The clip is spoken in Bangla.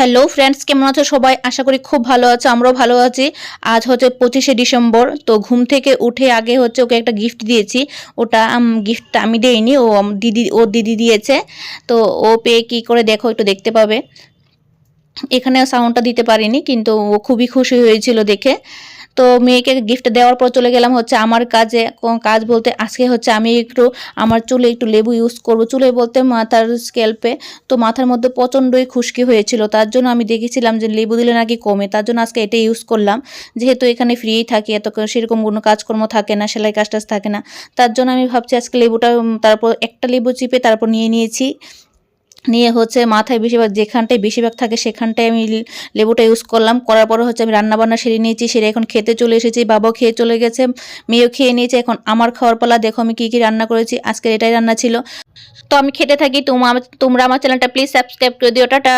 হ্যালো ফ্রেন্ডস কেমন আছো? সবাই আশা করি খুব ভালো আছো, আমরাও ভালো আছি। আজ হচ্ছে পঁচিশে ডিসেম্বর, তো ঘুম থেকে উঠে আগে হচ্ছে ওকে একটা গিফট দিয়েছি। ওটা গিফটটা আমি দেইনি, ও দিদি ও দিদি দিয়েছে। তো ও পেয়ে কী করে দেখো, একটু দেখতে পাবে। এখানে সাউন্ডটা দিতে পারিনি, কিন্তু ও খুবই খুশি হয়েছিল দেখে। তো মেয়েকে গিফট দেওয়ার পর চলে গেলাম হচ্ছে আমার কাজে। কাজ বলতে আজকে হচ্ছে আমি একটু আমার চুলে একটু লেবু ইউজ করব। চুলে বলতে মাথার স্ক্যাল্পে তো মাথার মধ্যে প্রচণ্ডই খুশকি হয়েছিল। তার জন্য আমি দেখেছিলাম যে লেবু দিলে নাকি কমে। তার জন্য আজকে এটা ইউজ করলাম। যেহেতু এখানে ফ্রিই থাকি, এত সেরকম কোনো কাজকর্ম থাকে না, সেলাই কাজ টাজ থাকে না। তার জন্য আমি ভাবছি আজকে লেবুটা তারপর একটা লেবু চিপে তারপর নিয়ে নিয়েছি। নিয়ে হচ্ছে মাথায় বেশিরভাগ যেখানটায় বেশিরভাগ থাকে সেখানটায় আমি লেবুটা ইউজ করলাম। করার পরে হচ্ছে আমি রান্নাবান্না সেরে নিয়েছি, সেরে এখন খেতে চলে এসেছি, বাবাও খেয়ে চলে গেছে, মেয়েও খেয়ে নিয়েছে। এখন আমার খাওয়ার পালা দেখো আমি কী কী রান্না করেছি আজকে এটাই রান্না ছিল। তো আমি খেতে থাকি তোমরা আমার চ্যানেলটা প্লিজ সাবস্ক্রাইব করে দিও, টাটা।